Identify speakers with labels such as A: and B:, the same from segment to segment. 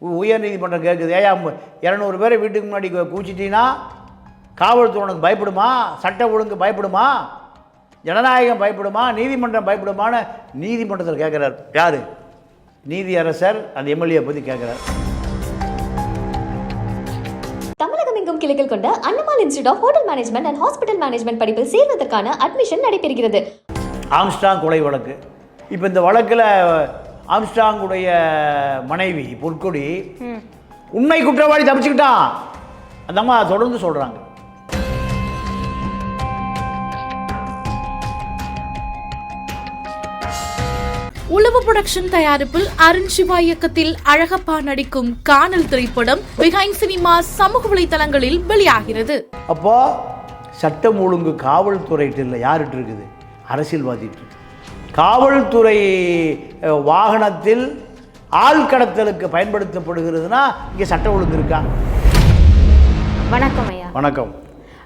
A: உயர் நீதிமன்றம் கேட்குது ஏயா இரநூறு பேரை வீட்டுக்கு முன்னாடி கூச்சிட்டீங்கன்னா காவல்துறை உனக்கு பயப்படுமா? சட்ட ஒழுங்கு பயப்படுமா? ஜனநாயகம் பயப்படுமா? நீதிமன்றம் பயப்படுமான்னு நீதிமன்றத்தில் கேட்குறார் யார்? நீதியரசர் அந்த எம்எல்ஏ பற்றி கேட்குறார்
B: தமிழகம் எங்கும் கிளைகள் கொண்ட Annamal institute of hotel management and hospital management படிப்பில் சேர்வதற்கான அட்மிஷன் நடைபெறுகிறது.
A: ஆம்ஸ்டாங் கொலை வழக்கு. இப்போ இந்த வழக்கில் ஆம்ஸ்டாங்குடைய மனைவி பொற்கொடி உண்மை குற்றவாளி தப்பிச்சுக்கிட்டான் அந்த அம்மா தொடர்ந்து சொல்கிறாங்க
C: உளவு புரொடக்ஷன் தயாரிப்பில் அருண் சிவா இயக்கத்தில் அழகப்பா நடிக்கும் காணல் திரைப்படம் பிஹைண்ட் சினிமா சமூக வலைதளங்களில் வெளியாகிறது.
A: அப்போ சட்டம் ஒழுங்கு காவல்துறைகிட்ட இல்லை யார்கிட்ட இருக்குது? அரசியல்வாதிட்டு இருக்கு காவல்துறை வாகனத்தில் ஆள் கடத்தலுக்கு பயன்படுத்தப்படுகிறதுனா இங்கே சட்டம் ஒழுங்கு இருக்கா?
D: வணக்கம் ஐயா.
A: வணக்கம்.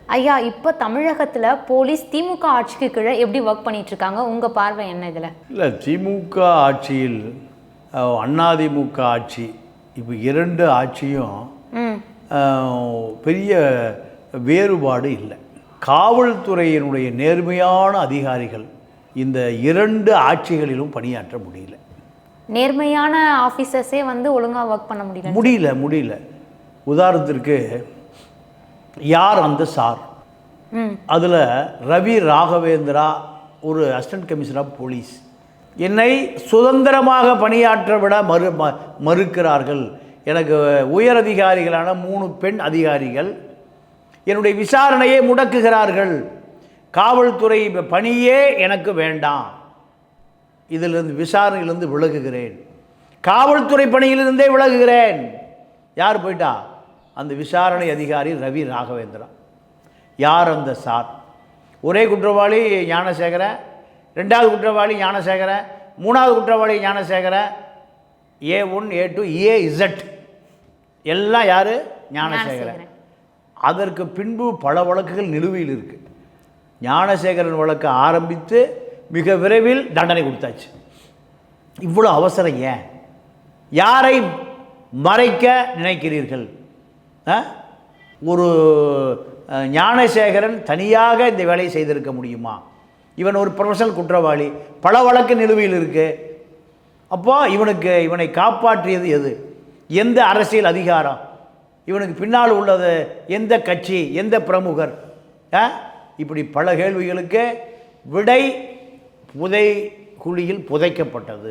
D: ஐயா இப்போ தமிழகத்தில் போலீஸ் திமுக ஆட்சிக்கு கீழே எப்படி ஒர்க் பண்ணிட்டு இருக்காங்க உங்க பார்வை என்ன இதில்?
A: இல்லை திமுக ஆட்சியில் அஹ், அண்ணாதிமுக ஆட்சி இப்போ இரண்டு ஆட்சியும் பெரிய வேறுபாடு இல்லை. காவல்துறையினுடைய நேர்மையான அதிகாரிகள் இந்த இரண்டு ஆட்சிகளிலும் பணியாற்ற முடியல.
D: நேர்மையான ஆஃபீஸர்ஸே வந்து ஒழுங்கா ஒர்க் பண்ண முடியல.
A: முடியல முடியல. உதாரணத்திற்கு யார் அந்த சார்? அதில் ரவி ராகவேந்திரா ஒரு அசிஸ்டன்ட் கமிஷனர் ஆஃப் போலீஸ் என்னை சுதந்திரமாக பணியாற்ற விட மறு மறுக்கிறார்கள். எனக்கு உயர் அதிகாரிகளான மூணு பெண் அதிகாரிகள் என்னுடைய விசாரணையை முடக்குகிறார்கள். காவல்துறை பணியே எனக்கு வேண்டாம். இதிலிருந்து விசாரணையிலிருந்து விலகுகிறேன். காவல்துறை பணியிலிருந்தே விலகுகிறேன். யார் போயிட்டா? அந்த விசாரணை அதிகாரி ரவி ராகவேந்திரா யார் அந்த சார்? ஒரே குற்றவாளி ஞானசேகரன் ரெண்டாவது குற்றவாளி ஞானசேகரன் மூணாவது குற்றவாளி Gnanasekaran A one A two A Z. எல்லாம் யார்? ஞானசேகரன். அதற்கு பின்பு பல வழக்குகள் நிலுவையில் இருக்கு. ஞானசேகரன் வழக்கு ஆரம்பித்து மிக விரைவில் தண்டனை கொடுத்தாச்சு. இவ்வளோ அவசரம் ஏன்? யாரை மறைக்க நினைக்கிறீர்கள்? ஆ? ஒரு ஞானசேகரன் தனியாக இந்த வேலையை செய்திருக்க முடியுமா? இவன் ஒரு ப்ரொஃபஷனல் குற்றவாளி பல வழக்கு நிலுவையில் இருக்கு. அப்போ இவனுக்கு இவனை காப்பாற்றியது எது? எந்த அரசியல் அதிகாரம்? இவனுக்கு பின்னால் உள்ளது எந்த கட்சி எந்த பிரமுகர்? ஆ? இப்படி பல கேள்விகளுக்கு விடை புதை குழியில் புதைக்கப்பட்டது.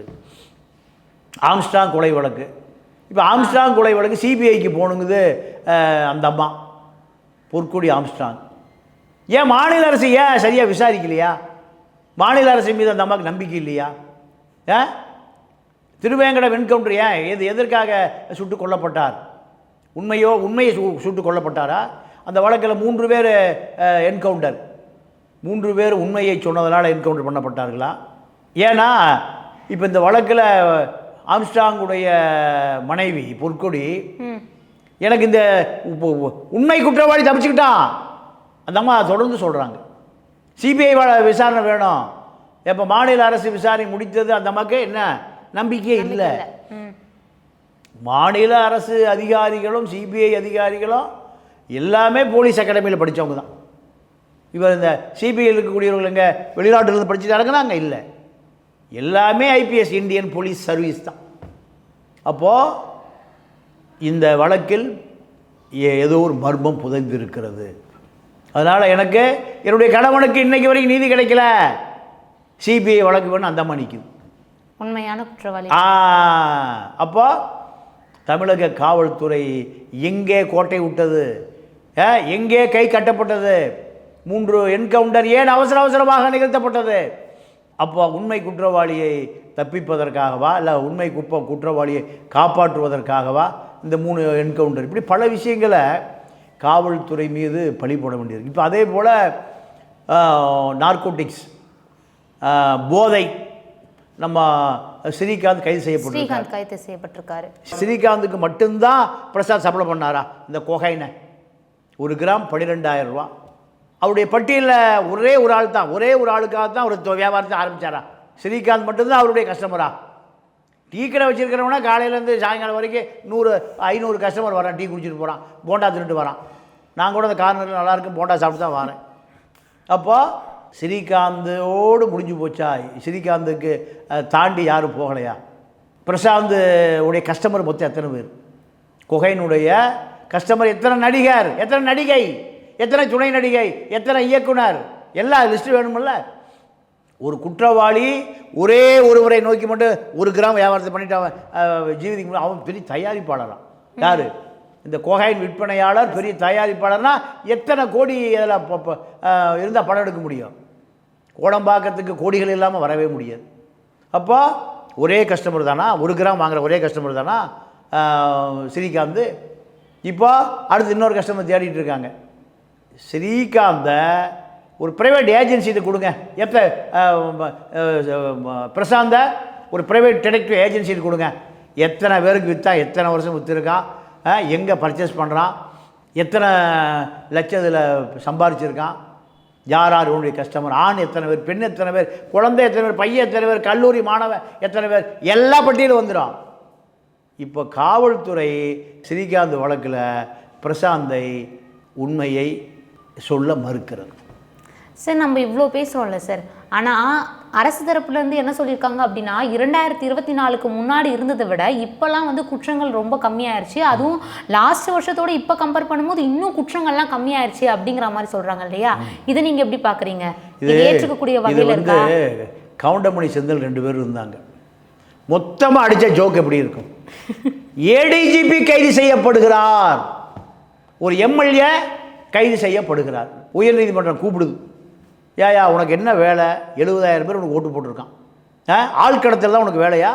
A: ஆம்ஸ்டாங் கொலை வழக்கு. இப்போ ஆம்ஸ்டாங் கொலை வழக்கு சிபிஐக்கு போகணுங்குது அந்த அம்மா பொற்கொடி ஆம்ஸ்டாங். ஏன் மாநில அரசு ஏன் சரியாக விசாரிக்கலையா? மாநில அரசு மீது அந்த அம்மாவுக்கு நம்பிக்கை இல்லையா? ஆ திருவேங்கடம் என்கவுண்டர் ஏன் எது எதற்காக சுட்டு கொல்லப்பட்டார்? உண்மையோ உண்மையை சு சுட்டு கொல்லப்பட்டாரா? அந்த வழக்கில் மூன்று பேர் என்கவுண்டர் மூன்று பேர் உண்மையை சொன்னதனால் என்கவுண்டர் பண்ணப்பட்டார்களா? ஏன்னா இப்போ இந்த வழக்கில் ஆம்ஸ்டாங்குடைய மனைவி பொற்கொடி எனக்கு இந்த உண்மை குற்றவாளி தப்பிச்சுக்கிட்டான் அந்த அம்மா தொடர்ந்து சொல்கிறாங்க சிபிஐ விசாரணை வேணும். எப்போ மாநில அரசு விசாரணை முடித்தது அந்த அம்மாக்கு என்ன? நம்பிக்கையே இல்லை. மாநில அரசு அதிகாரிகளும் சிபிஐ அதிகாரிகளும் எல்லாமே போலீஸ் அகாடமியில் படித்தவங்க தான். இவர் இந்த சிபிஐ இருக்கக்கூடியவர்கள் இங்கே வெளிநாட்டிலிருந்து படிச்சுட்டு இறங்குனாங்க? இல்லை. எல்லாமே ஐபிஎஸ் இந்தியன் போலீஸ் சர்வீஸ் தான். அப்போது இந்த வழக்கில் ஏதோ ஒரு மர்மம் புதைந்திருக்கிறது. அதனால் எனக்கு என்னுடைய கணவனுக்கு இன்னைக்கு வரைக்கும் நீதி கிடைக்கல. சிபிஐ வழக்கு வேணும் அந்த நிற்குது
D: உண்மையான குற்றவாளி.
A: ஆ அப்போ தமிழக காவல்துறை எங்கே கோட்டை விட்டது? எங்கே கை கட்டப்பட்டது? மூன்று என்கவுண்டர் ஏன் அவசர அவசரமாக நிகழ்த்தப்பட்டது? அப்போ உண்மை குற்றவாளியை தப்பிப்பதற்காகவா? இல்லை உண்மை குப்ப குற்றவாளியை காப்பாற்றுவதற்காகவா? இந்த மூணு என்கவுண்டர். இப்படி பல விஷயங்களை காவல்துறை மீது பழி போட வேண்டியது இப்போ அதே போல் நார்கோட்டிக்ஸ் போதை நம்ம ஸ்ரீகாந்த் கைது செய்யப்பட்டிருக்கார்.
D: ஸ்ரீகாந்த் கைது செய்யப்பட்டிருக்காரு.
A: ஸ்ரீகாந்துக்கு மட்டும்தான் பிரசாத் சப்ளை பண்ணாரா? இந்த கொகைனை. கிராம் பன்னிரெண்டாயிரம் ரூபா. அவருடைய பட்டியலில் ஒரே ஒரு ஆள் தான் ஒரே ஒரு ஆளுக்காக தான் அவர் வியாபாரத்தை ஆரம்பித்தாரா ஸ்ரீகாந்த் மட்டும்தான் அவருடைய கஸ்டமரா டீ கடை வச்சுருக்கிறவனா காலையிலேருந்து சாயங்காலம் வரைக்கும் நூறு ஐநூறு கஸ்டமர் வரான் டீ குடிச்சிட்டு போகிறான் போண்டா தின்னுட்டு வரான். நான் கூட அந்த கார்னரில் நல்லாயிருக்கும் போண்டா சாப்பிட்டு தான் வரேன். அப்போது ஸ்ரீகாந்தோடு முடிஞ்சு போச்சா? ஸ்ரீகாந்துக்கு தாண்டி யாரும் போகலையா? பிரசாந்த் உடைய கஸ்டமர் மொத்தம் எத்தனை பேர்? குகையினுடைய கஸ்டமர் எத்தனை நடிகர் எத்தனை நடிகை எத்தனை துணை நடிகை எத்தனை இயக்குனர்? எல்லா லிஸ்ட்டு வேணுமில்ல? ஒரு குற்றவாளி ஒரே ஒருவரை நோக்கி மட்டும் ஒரு கிராம் வியாபாரத்தை பண்ணிட்டு அவன் ஜீவிதிக்க அவன் பெரிய தயாரிப்பாளரான் யார்? இந்த கோகைன் விற்பனையாளர் பெரிய தயாரிப்பாளர்னா எத்தனை கோடி அதில் இருந்தால் படம் எடுக்க முடியும்? கோடம்பாக்கத்துக்கு கோடிகள் இல்லாமல் வரவே முடியாது. அப்போ ஒரே கஸ்டமர் தானா? ஒரு கிராம் வாங்குற ஒரே கஸ்டமர் தானா? ஸ்ரீகாந்த் இப்போ அடுத்து இன்னொரு கஸ்டமர் தேடிட்டு இருக்காங்க. ஸ்ரீகாந்த ஒரு ப்ரைவேட் ஏஜென்சிட்டு கொடுங்க. எப்போ பிரசாந்த ஒரு ப்ரைவேட் டிடெக்டிவ் ஏஜென்சிட்டு கொடுங்க. எத்தனை பேருக்கு விற்றா எத்தனை வருஷம் விற்றுருக்கான் எங்கே பர்ச்சேஸ் பண்ணுறான் எத்தனை லட்சத்தில் சம்பாரிச்சிருக்கான்? யார் யார் உன்னுடைய கஸ்டமர் ஆண் எத்தனை பேர் பெண் எத்தனை பேர் குழந்தை எத்தனை பேர் பையன் எத்தனை பேர் கல்லூரி மாணவன் எத்தனை பேர் எல்லா பட்டியலும் வந்துடும் இப்போ காவல்துறை ஸ்ரீகாந்த் வழக்கில் பிரசாந்தை உண்மையை சொல்ல மறுக்கிறது.
D: சார் நம்ம இவ்வளோ பேசுறோம்ல சார். ஆனால் அரசு தரப்புலேருந்து என்ன சொல்லியிருக்காங்க அப்படின்னா இரண்டாயிரத்தி இருபத்தி நாலுக்கு முன்னாடி இருந்ததை விட இப்போல்லாம் வந்து குற்றங்கள் ரொம்ப கம்மியாயிருச்சு. அதுவும் லாஸ்ட் வருஷத்தோட இப்போ கம்பேர் பண்ணும்போது இன்னும் குற்றங்கள்லாம் கம்மியாயிருச்சு அப்படிங்கிற மாதிரி சொல்கிறாங்க இல்லையா? இதை நீங்கள் எப்படி பார்க்குறீங்க இது ஏற்றுக்கக்கூடிய வகையில்
A: வந்து
D: இருக்கா
A: கவுண்டமணி செந்தில் ரெண்டு பேர் இருந்தாங்க. மொத்தமாக அடித்த ஜோக் எப்படி இருக்கும்? ஏடிஜிபி கைது செய்யப்படுகிறார். ஒரு எம்எல்ஏ கைது செய்யப்படுகிறார். உயர்நீதிமன்றம் கூப்பிடுது. ஏயா உனக்கு என்ன வேலை? எழுபதாயிரம் பேர் உனக்கு ஓட்டு போட்டிருக்கான். ஆ ஆள் கடத்தல் தான் உனக்கு வேலையா?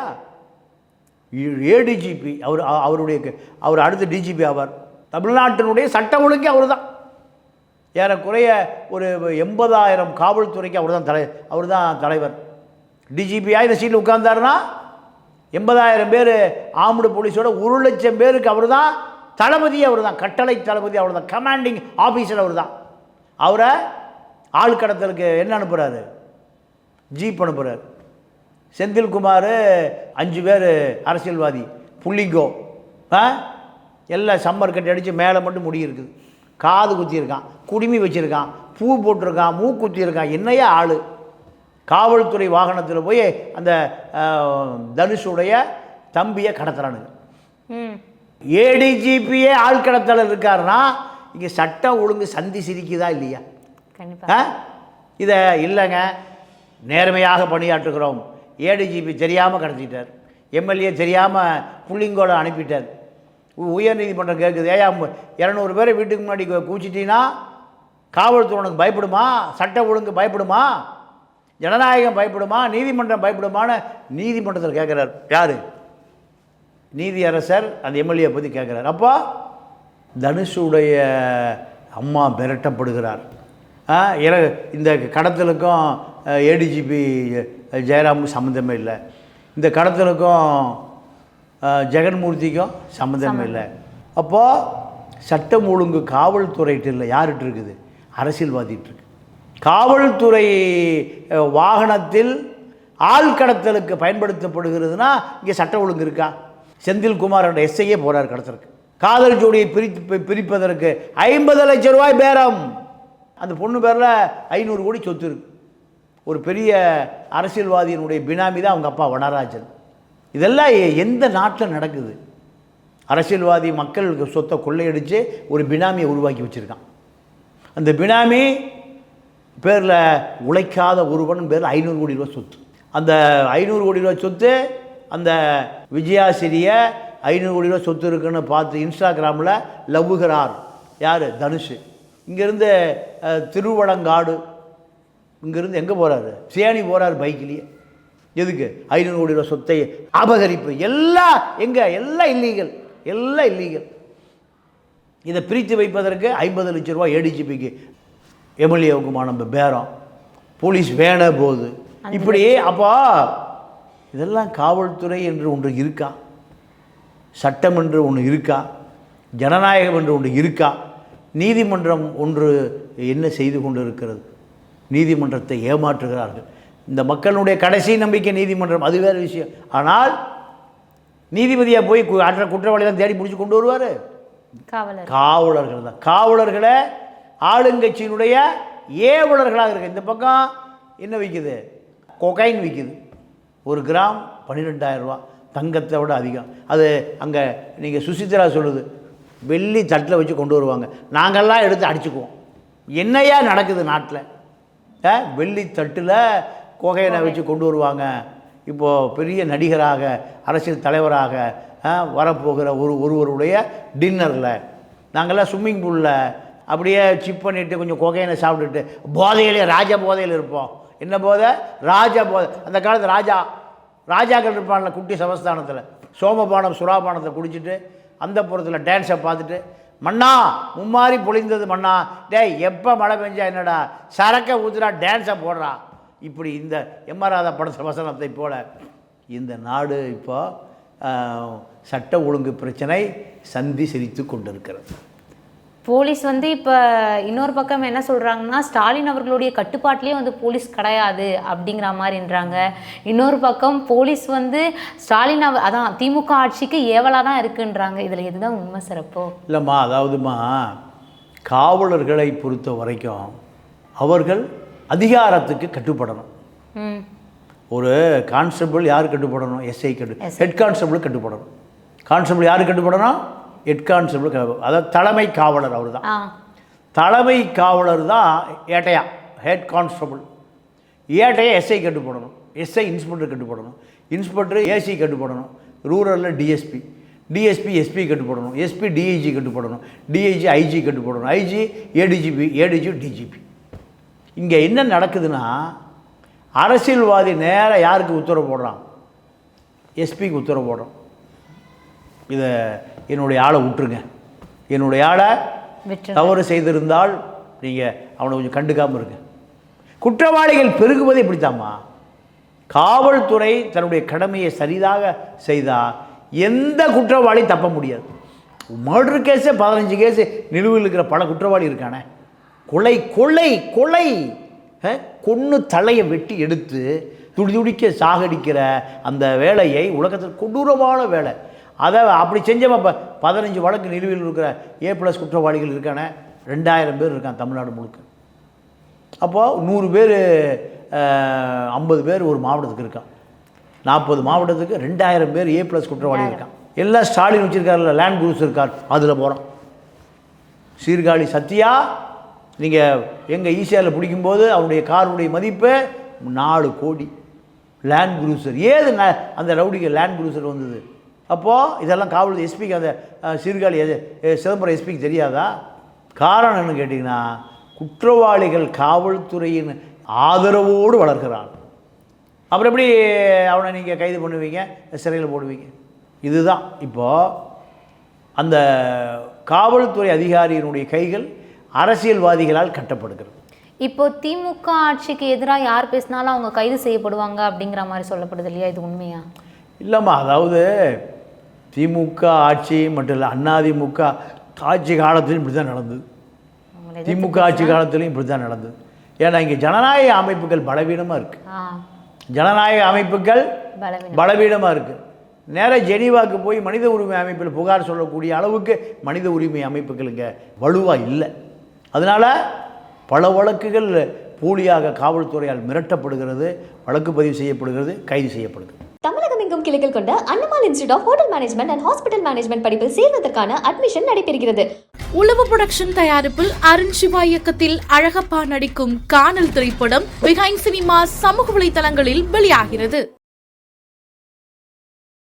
A: ஏடிஜிபி அவர் அவருடைய க- அவர் அடுத்த டிஜிபி ஆவார். தமிழ்நாட்டினுடைய சட்ட ஒழுங்கே அவர் தான் ஏறக்குறைய ஒரு எண்பதாயிரம் காவல்துறைக்கு அவர் தான் தலை அவர் தான் தலைவர் டிஜிபியாக இந்த சீட்டில் உட்கார்ந்தாருன்னா எண்பதாயிரம் பேர் ஆம்படு போலீஸோட ஒரு லட்சம் பேருக்கு அவர் தான் தளபதி அவர் தான் கட்டளை தளபதி அவர் தான் கமாண்டிங் ஆஃபீஸர் அவர் தான் அவரை ஆள் கடத்தலுக்கு என்ன அனுப்புகிறாரு ஜீப் அனுப்புகிறார் செந்தில்குமார் அஞ்சு பேர் அரசியல்வாதி புள்ளிங்கோ ஆ? எல்லாம் சம்மர் கட்டி அடித்து மேலே மட்டும் முடி இருக்குது. காது குத்தியிருக்கான் குடுமி வச்சுருக்கான் பூ போட்டிருக்கான் மூ குத்தியிருக்கான் என்னையா ஆள்? காவல்துறை வாகனத்தில் போய் அந்த தனுஷுடைய தம்பியை கடத்துறானுங்க. ஏடிஜிபியே ஆள் கடத்தல இருக்காருன்னா இங்கே சட்டம் ஒழுங்கு சந்தி சிரிக்குதா இல்லையா? இதை இல்லைங்க. நேர்மையாக பணியாற்றுகிறோம். ஏடிஜிபி தெரியாமல் கடத்திட்டார். எம்எல்ஏ தெரியாமல் புள்ளிங்கோட அனுப்பிட்டார். உயர்நீதிமன்றம் கேட்குது ஏயா இரநூறு பேரை வீட்டுக்கு முன்னாடி கு- குவிச்சிட்டீங்கன்னா காவல்துறை உனக்கு பயப்படுமா? சட்ட ஒழுங்கு பயப்படுமா? ஜனநாயகம் பயப்படுமா நீதிமன்றம் பயப்படுமான்னு நீதிமன்றத்தில் கேட்குறார். யார்? நீதியரசர் அந்த எம்எல்ஏ பற்றி கேட்குறார். அப்போ தனுஷுடைய அம்மா மிரட்டப்படுகிறார். இந்த கடத்தலுக்கும் ஏடிஜிபி ஜெயராமுக்கும் சம்மந்தமே இல்லை. இந்த கடத்தலுக்கும் ஜெகன்மூர்த்திக்கும் சம்மந்தமே இல்லை. அப்போது சட்டம் ஒழுங்கு காவல்துறைகிட்ட இல்லை யார்கிட்ட இருக்குது? அரசியல்வாதிகிட்ட இருக்கு. காவல்துறை வாகனத்தில் ஆள் கடத்தலுக்கு பயன்படுத்தப்படுகிறதுனா இங்கே சட்ட ஒழுங்கு இருக்கா? செந்தில்குமார் என்ற எஸ்ஐயே போகிறார் கடத்தலுக்கு. காதல் ஜோடியை பிரித்து பிரிப்பதற்கு ஐம்பது லட்சம் ரூபாய் பேரம். அந்த பொண்ணு பேரில் ஐநூறு கோடி சொத்து இருக்கு. ஒரு பெரிய அரசியல்வாதியினுடைய பினாமி தான் அவங்க அப்பா வனராஜன். இதெல்லாம் எந்த நாட்டில் நடக்குது? அரசியல்வாதி மக்களுக்கு சொத்தை கொள்ளையடித்து ஒரு பினாமியை உருவாக்கி வச்சுருக்கான். அந்த பினாமி பேரில் உழைக்காத ஒருவன் பேரில் ஐநூறு கோடி ரூபா சொத்து. அந்த ஐநூறு கோடி ரூபா சொத்து அந்த விஜயாசிரிய ஐநூறு கோடி ரூபா சொத்து இருக்குன்னு பார்த்து இன்ஸ்டாகிராமில் லவ்வுகிறார். யார்? தனுஷ். இங்கேருந்து திருவடங்காடு இங்கேருந்து எங்கே போகிறாரு சேனி போகிறாரு பைக்லேயே எதுக்கு? ஐநூறு கோடி ரூபா சொத்தை அபகரிப்பு. எல்லாம் எங்கே? எல்லாம் இல்லீகல். எல்லாம் இல்லீகல். இதை பிரித்து வைப்பதற்கு ஐம்பது லட்ச ரூபா ஏடிஜிபிக்கு எம்எல்ஏவுக்குமா நம்ம பேரம். போலீஸ் வேண போகுது இப்படி அப்போ இதெல்லாம் காவல்துறை என்று ஒன்று இருக்கா? சட்டம் என்று ஒன்று இருக்கா? ஜனநாயகம் என்று ஒன்று இருக்கா? நீதிமன்றம் ஒன்று என்ன செய்து கொண்டு இருக்கிறது நீதிமன்றத்தை ஏமாற்றுகிறார்கள். இந்த மக்களுடைய கடைசி நம்பிக்கை நீதிமன்றம் அது வேறு விஷயம். ஆனால் நீதிபதியாக போய் அற்ற குற்றவாளிலாம் தேடி பிடிச்சி கொண்டு வருவார்.
D: காவலர்.
A: காவலர்கள் தான். காவலர்களை ஆளுங்கட்சியினுடைய ஏவலர்களாக இருக்கு இந்த பக்கம் என்ன விற்கிது கொகைன் விற்கிது ஒரு கிராம் 12000 ரூபா. தங்கத்தை விட அதிகம். அது அங்கே நீங்கள் சுசித்ரா சொல்லுது. வெள்ளி தட்டில் வச்சு கொண்டு வருவாங்க. நாங்கள்லாம் எடுத்து அடிச்சுக்குவோம். என்னையா நடக்குது நாட்டில்? வெள்ளி தட்டில் கொகையனை வச்சு கொண்டு வருவாங்க. இப்போது பெரிய நடிகராக அரசியல் தலைவராக ஆ, வரப்போகிற ஒரு ஒருவருடைய டின்னரில் நாங்கள்லாம் ஸ்விம்மிங் பூலில் அப்படியே சிப் பண்ணிவிட்டு கொஞ்சம் கொகையினை சாப்பிட்டுட்டு போதையிலே ராஜ போதையில் இருப்போம். என்ன போதை? ராஜா போதை. அந்த காலத்து ராஜா ராஜாக்கள் இருப்பான்ல குட்டி சமஸ்தானத்தில். சோமபானம் சுறாபானத்தை குடிச்சிட்டு அந்த புறத்தில் டான்ஸை பார்த்துட்டு மண்ணா மும்மாறி பொழிந்தது மண்ணா டேய் எப்போ மழை பெஞ்சா என்னடா? சரக்கை ஊத்துறா டான்ஸை போடுறா. இப்படி இந்த எம்மராதா படத்த வசனத்தை போல இந்த நாடு இப்போ சட்ட ஒழுங்கு பிரச்சனை சந்தி சிரித்து கொண்டிருக்கிறது.
D: போலீஸ் வந்து இப்போ இன்னொரு பக்கம் என்ன சொல்கிறாங்கன்னா ஸ்டாலின் அவர்களுடைய கட்டுப்பாட்டிலே வந்து போலீஸ் கிடையாது அப்படிங்கிற மாதிரின்றாங்க இன்னொரு பக்கம் போலீஸ் வந்து ஸ்டாலின் அவ அதான் திமுக ஆட்சிக்கு ஏவலாக தான் இருக்குன்றாங்க. இதில் எதுதான் உண்மை சிறப்போ?
A: இல்லைம்மா அதாவதுமா காவலர்களை பொறுத்த வரைக்கும் அவர்கள் அதிகாரத்துக்கு கட்டுப்படணும்.
D: ம்.
A: ஒரு கான்ஸ்டபிள் யார் கட்டுப்படணும்? எஸ்ஐ கட்டு ஹெட் கான்ஸ்டபிள் கட்டுப்படணும். கான்ஸ்டபிள் யார் கட்டுப்படணும்? ஹெட் கான்ஸ்டபிள் அதாவது தலைமை காவலர் அவர் தான் தலைமை காவலர் தான் ஏட்டையா ஹெட் கான்ஸ்டபிள் ஏட்டையா எஸ்ஐ கட்டுப்படணும் எஸ்ஐ இன்ஸ்பெக்டர் கட்டுப்படணும் இன்ஸ்பெக்டர் ஏசி கட்டுப்படணும் ரூரலில் டிஎஸ்பி டிஎஸ்பி எஸ்பி கட்டுப்படணும் எஸ்பி டிஐஜி கட்டுப்படணும் டிஐஜி ஐஜி கட்டுப்படணும் ஐஜி ஏடிஜிபி ஏடிஜி டிஜிபி இங்கே என்ன நடக்குதுன்னா அரசியல்வாதி நேராக யாருக்கு உத்தரவு போடுறான்? எஸ்பிக்கு உத்தரவு போடுறோம் இதை என்னுடைய ஆளை விட்டுருங்க. என்னுடைய ஆளை தவறு செய்திருந்தால் நீங்கள் அவனை கொஞ்சம் கண்டுக்காமல் இருங்க. குற்றவாளிகள் பெருகுவது இப்படித்தாம்மா காவல்துறை தன்னுடைய கடமையை சரிதாக செய்தால் எந்த குற்றவாளியும் தப்ப முடியாது. மர்டர் கேஸே பதினஞ்சு கேஸு நிலுவையில் இருக்கிற பல குற்றவாளி இருக்கானே. கொலை கொலை கொலை. கொன்னு தலையை வெட்டி எடுத்து துடி துடிக்க சாகடிக்கிற அந்த வேலையை உலகத்தில் கொடூரமான வேலை. அதை அப்படி செஞ்சவன் இப்போ பதினஞ்சு வழக்கு நிலுவையில் இருக்கிற ஏ ப்ளஸ் குற்றவாளிகள் இருக்கானே ரெண்டாயிரம் பேர் இருக்கான் தமிழ்நாடு முழுக்க. அப்போது நூறு பேர் ஐம்பது பேர் ஒரு மாவட்டத்துக்கு இருக்கான். நாற்பது மாவட்டத்துக்கு ரெண்டாயிரம் பேர் ஏ ப்ளஸ் குற்றவாளி இருக்கான். எல்லாம் ஸ்டாலின் வச்சுருக்காருல்ல லேண்ட் குரூஸ் இருக்கார் அதில் போகிறோம் சீர்காழி சத்யா நீங்கள் எங்கள் ஈசிஆரில் பிடிக்கும்போது அவருடைய காருடைய மதிப்பு நாலு கோடி. லேண்ட் குரூசர் ஏது அந்த ரவுடிக்கு லேண்ட் குரூசர் வந்தது? அப்போது இதெல்லாம் காவல் எஸ்பிக்கு அந்த சீர்காழி எது- சிதம்பரம் எஸ்பிக்கு தெரியாதா? காரணம் என்னன்னு கேட்டிங்கன்னா குற்றவாளிகள் காவல்துறையின் ஆதரவோடு வளர்கிறான். அப்புறம் எப்படி அவனை நீங்கள் கைது பண்ணுவீங்க? சிறையில் போடுவீங்க. இதுதான். இப்போது அந்த காவல்துறை அதிகாரியினுடைய கைகள் அரசியல்வாதிகளால் கட்டப்படுகிறது.
D: இப்போ திமுக ஆட்சிக்கு எதிராக யார் பேசினாலும் அவங்க கைது செய்யப்படுவாங்க அப்படிங்கிற மாதிரி சொல்லப்படுது இல்லையா? இது உண்மையா?
A: இல்லைம்மா அதாவது திமுக ஆட்சி மட்டும் இல்லை அண்ணாதிமுக ஆட்சி காலத்திலும் இப்படி தான் நடந்தது திமுக ஆட்சி காலத்திலும் இப்படி தான் நடந்தது. ஏன்னா இங்கே ஜனநாயக அமைப்புகள் பலவீனமாக இருக்குது ஜனநாயக அமைப்புகள்
D: பலவீனம்.
A: பலவீனமாக இருக்குது நேராக ஜெனீவாக்கு போய் மனித உரிமை அமைப்பில் புகார் சொல்லக்கூடிய அளவுக்கு மனித உரிமை அமைப்புகள் இங்கே வலுவாக இல்லை. அதனால் பல வழக்குகள் போலியாக காவல்துறையால் மிரட்டப்படுகிறது வழக்கு பதிவு செய்யப்படுகிறது கைது செய்யப்படுகிறது.
B: கிளைகள் கொண்ட Annamal institute of hotel management and hospital management படிப்பில் சேர்வதற்கான அட்மிஷன் நடைபெறுகிறது.
C: உளவு புரொடக்ஷன் தயாரிப்பில் அருண் சிவா இயக்கத்தில் அழகப்பா நடிக்கும் காணல் திரைப்படம் பிஹைண்ட் சினிமா சமூக வலைதளங்களில் வெளியாகிறது.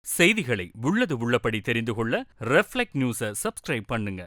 E: செய்திகளை உள்ளது உள்ளபடி தெரிந்து கொள்ள ரெஃப்ளெக்ட் நியூஸை சப்ஸ்கிரைப் பண்ணுங்க.